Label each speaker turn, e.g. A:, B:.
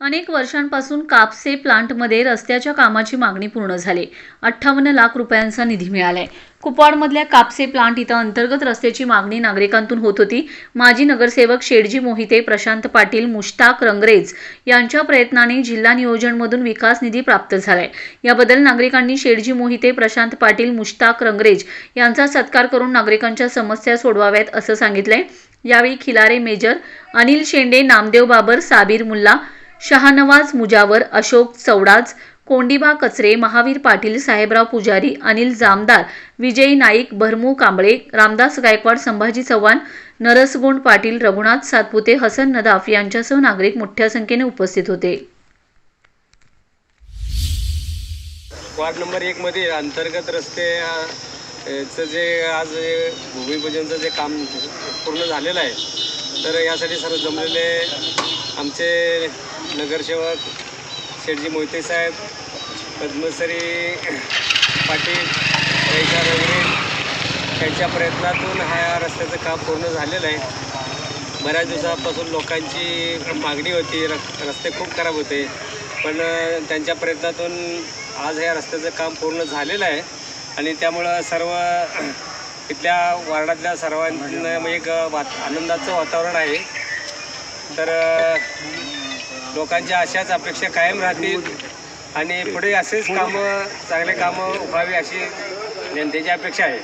A: अनेक वर्षांपासून कापसे प्लांटमध्ये रस्त्याच्या कामाची मागणी पूर्ण झाली. अठ्ठावन्न लाख रुपयांचा निधी मिळालाय. कुपवाडमधल्या कापसे प्लांट इथं अंतर्गत रस्त्याची मागणी नागरिकांतून होत होती. माजी नगरसेवक शेडजी मोहिते प्रशांत पाटील मुश्ताक रंगरेज यांच्या प्रयत्नाने जिल्हा नियोजनमधून विकास निधी प्राप्त झालाय. याबद्दल नागरिकांनी शेडजी मोहिते प्रशांत पाटील मुश्ताक रंगरेज यांचा सत्कार करून नागरिकांच्या समस्या सोडवाव्यात असं सांगितलंय. यावेळी खिलारे मेजर अनिल शेंडे नामदेव बाबर साबीर मुल्ला शहानवाज मुजावर अशोक चौडाज कोंडिबा कचरे महावीर पाटील साहेबराव पुजारी अनिल जामदार विजयी नाईक भरमू कांबळे रामदास गायकवाड संभाजी चव्हाण नरसगोंड पाटील रघुनाथ सातपुते हसन नदाफ यांच्यासह नागरिक मोठ्या संख्येने उपस्थित होते.
B: वार्ड नंबर एकमध्ये अंतर्गत रस्ते चं जे आज भूमिपूजनचं जे काम पूर्ण झालेलं आहे तर यासाठी सर्व जमलेले आमचे नगरसेवक शेठजी मोहिते साहेब पद्मश्री पाटील रैसा रंगरे त्यांच्या प्रयत्नातून हा रस्त्याचं काम पूर्ण झालेलं आहे. बऱ्याच दिवसापासून लोकांची मागणी होती र रस्ते खूप खराब होते. पण त्यांच्या प्रयत्नातून आज ह्या रस्त्याचं काम पूर्ण झालेलं आहे. आणि त्यामुळं सर्व इथल्या वार्डातल्या सर्वांना म्हणजे एक वा आनंदाचं वातावरण आहे. तर लोकांच्या अशाच अपेक्षा कायम राहतील आणि पुढे असेच कामं चांगले कामं व्हावी अशी जनतेची अपेक्षा आहे.